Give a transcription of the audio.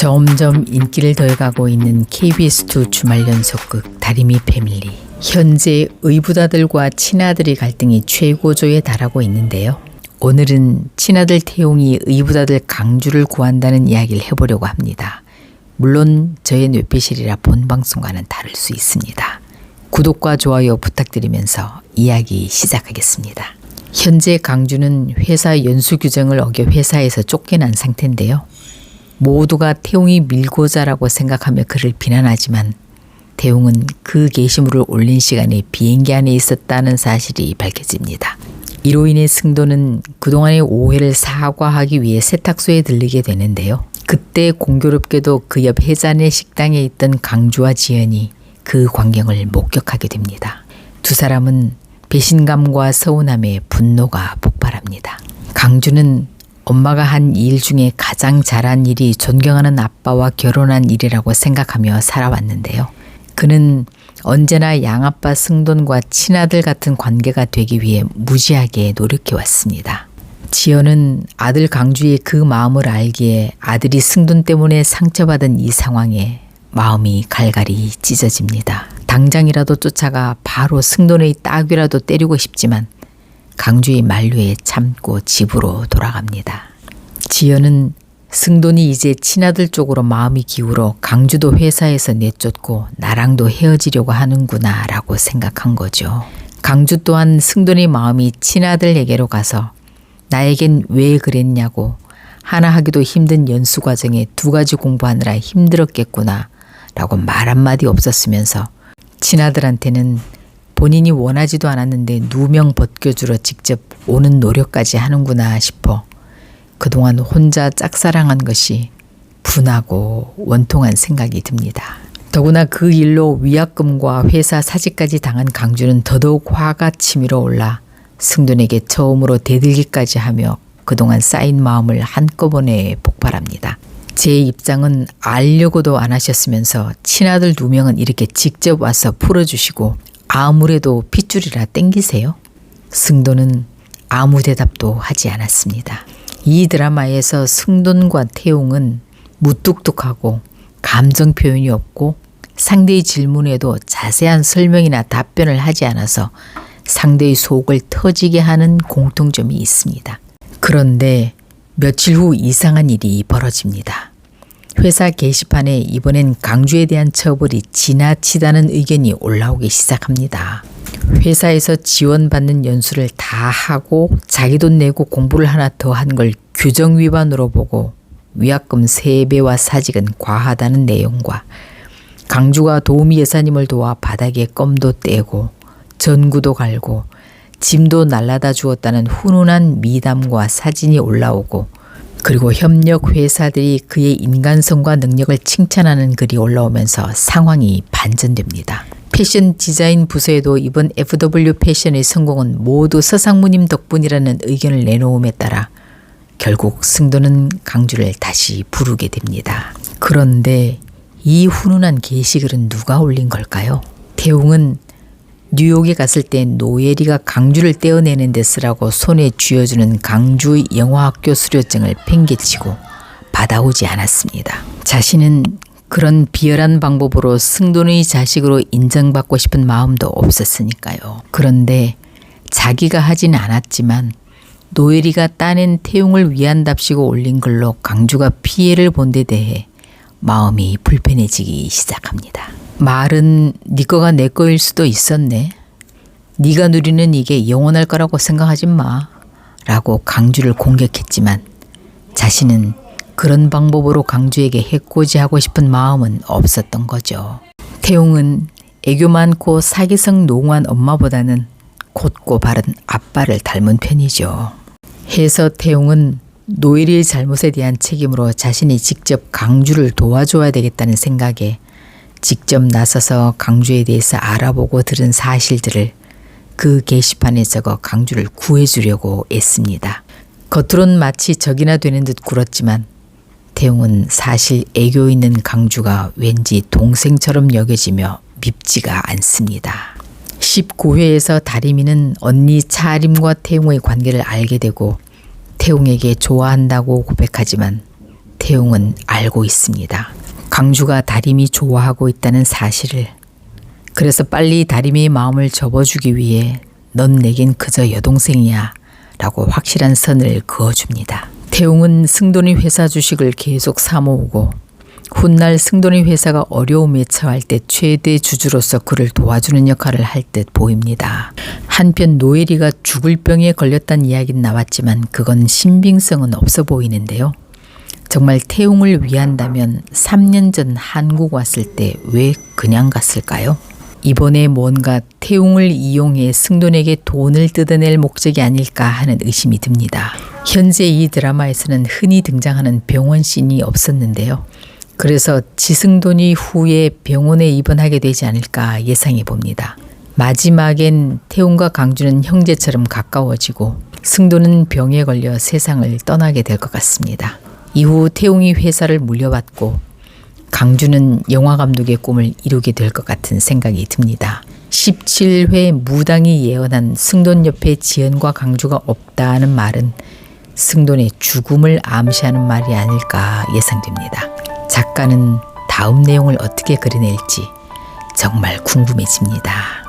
점점 인기를 더해가고 있는 KBS2 주말 연속극 다리미 패밀리. 현재 의부다들과 친아들의 갈등이 최고조에 달하고 있는데요. 오늘은 친아들 태용이 의부다들 강주를 구한다는 이야기를 해보려고 합니다. 물론 저의 뇌피실이라 본 방송과는 다를 수 있습니다. 구독과 좋아요 부탁드리면서 이야기 시작하겠습니다. 현재 강주는 회사 연수 규정을 어겨 회사에서 쫓겨난 상태인데요. 모두가 태웅이 밀고자라고 생각하며 그를 비난하지만 태웅은 그 게시물을 올린 시간에 비행기 안에 있었다는 사실이 밝혀집니다. 이로 인해 승도는 그동안의 오해를 사과하기 위해 세탁소에 들르게 되는데요. 그때 공교롭게도 그 옆 해잔의 식당에 있던 강주와 지연이 그 광경을 목격하게 됩니다. 두 사람은 배신감과 서운함에 분노가 폭발합니다. 강주는 엄마가 한 일 중에 가장 잘한 일이 존경하는 아빠와 결혼한 일이라고 생각하며 살아왔는데요. 그는 언제나 양아빠 승돈과 친아들 같은 관계가 되기 위해 무지하게 노력해 왔습니다. 지연은 아들 강주의 그 마음을 알기에 아들이 승돈 때문에 상처받은 이 상황에 마음이 갈갈이 찢어집니다. 당장이라도 쫓아가 바로 승돈의 따귀라도 때리고 싶지만 강주의 만류에 참고 집으로 돌아갑니다. 지연은 승돈이 이제 친아들 쪽으로 마음이 기울어 강주도 회사에서 내쫓고 나랑도 헤어지려고 하는구나 라고 생각한 거죠. 강주 또한 승돈의 마음이 친아들에게로 가서 나에겐 왜 그랬냐고 하나 하기도 힘든 연수 과정에 두 가지 공부하느라 힘들었겠구나 라고 말 한마디 없었으면서 친아들한테는 본인이 원하지도 않았는데 누명 벗겨주러 직접 오는 노력까지 하는구나 싶어 그동안 혼자 짝사랑한 것이 분하고 원통한 생각이 듭니다. 더구나 그 일로 위약금과 회사 사직까지 당한 강주는 더더욱 화가 치밀어 올라 승돈에게 처음으로 대들기까지 하며 그동안 쌓인 마음을 한꺼번에 폭발합니다. 제 입장은 알려고도 안 하셨으면서 친아들 두 명은 이렇게 직접 와서 풀어주시고 아무래도 핏줄이라 땡기세요. 승돈은 아무 대답도 하지 않았습니다. 이 드라마에서 승돈과 태용은 무뚝뚝하고 감정 표현이 없고 상대의 질문에도 자세한 설명이나 답변을 하지 않아서 상대의 속을 터지게 하는 공통점이 있습니다. 그런데 며칠 후 이상한 일이 벌어집니다. 회사 게시판에 이번엔 강주에 대한 처벌이 지나치다는 의견이 올라오기 시작합니다. 회사에서 지원받는 연수를 다 하고 자기 돈 내고 공부를 하나 더 한 걸 규정 위반으로 보고 위약금 3배와 사직은 과하다는 내용과 강주가 도우미 여사님을 도와 바닥에 껌도 떼고 전구도 갈고 짐도 날라다 주었다는 훈훈한 미담과 사진이 올라오고 그리고 협력 회사들이 그의 인간성과 능력을 칭찬하는 글이 올라오면서 상황이 반전됩니다. 패션 디자인 부서에도 이번 FW 패션의 성공은 모두 서상무님 덕분이라는 의견을 내놓음에 따라 결국 승도는 강주를 다시 부르게 됩니다. 그런데 이 훈훈한 게시글은 누가 올린 걸까요? 태웅은 뉴욕에 갔을 때 노예리가 강주를 떼어내는 데 쓰라고 손에 쥐어주는 강주 영화학교 수료증을 팽개치고 받아오지 않았습니다. 자신은 그런 비열한 방법으로 승돈의 자식으로 인정받고 싶은 마음도 없었으니까요. 그런데 자기가 하진 않았지만 노예리가 따낸 태용을 위한답시고 올린 글로 강주가 피해를 본 데 대해 마음이 불편해지기 시작합니다. 말은 네 거가 내 거일 수도 있었네. 네가 누리는 이게 영원할 거라고 생각하지 마. 라고 강주를 공격했지만 자신은 그런 방법으로 강주에게 해코지하고 싶은 마음은 없었던 거죠. 태용은 애교 많고 사기성 농후한 엄마보다는 곧고 바른 아빠를 닮은 편이죠. 해서 태용은 노일의 잘못에 대한 책임으로 자신이 직접 강주를 도와줘야 되겠다는 생각에 직접 나서서 강주에 대해서 알아보고 들은 사실들을 그 게시판에 적어 강주를 구해주려고 애씁니다. 겉으론 마치 적이나 되는 듯 굴었지만 태용은 사실 애교 있는 강주가 왠지 동생처럼 여겨지며 밉지가 않습니다. 19회에서 다리미는 언니 차림과 태용의 관계를 알게 되고 태용에게 좋아한다고 고백하지만 태웅은 알고 있습니다. 강주가 다림이 좋아하고 있다는 사실을 그래서 빨리 다림이의 마음을 접어주기 위해 넌 내겐 그저 여동생이야 라고 확실한 선을 그어줍니다. 태웅은 승돈이 회사 주식을 계속 사모으고 훗날 승돈이 회사가 어려움에 처할 때 최대 주주로서 그를 도와주는 역할을 할 듯 보입니다. 한편 노엘이가 죽을 병에 걸렸다는 이야기는 나왔지만 그건 신빙성은 없어 보이는데요. 정말 태웅을 위한다면 3년 전 한국 왔을 때 왜 그냥 갔을까요? 이번에 뭔가 태웅을 이용해 승돈에게 돈을 뜯어낼 목적이 아닐까 하는 의심이 듭니다. 현재 이 드라마에서는 흔히 등장하는 병원 씬이 없었는데요. 그래서 지승돈이 후에 병원에 입원하게 되지 않을까 예상해 봅니다. 마지막엔 태웅과 강주는 형제처럼 가까워지고 승돈은 병에 걸려 세상을 떠나게 될 것 같습니다. 이후 태웅이 회사를 물려받고 강주는 영화 감독의 꿈을 이루게 될 것 같은 생각이 듭니다. 17회 무당이 예언한 승돈 옆에 지연과 강주가 없다는 말은 승돈의 죽음을 암시하는 말이 아닐까 예상됩니다. 작가는 다음 내용을 어떻게 그려낼지 정말 궁금해집니다.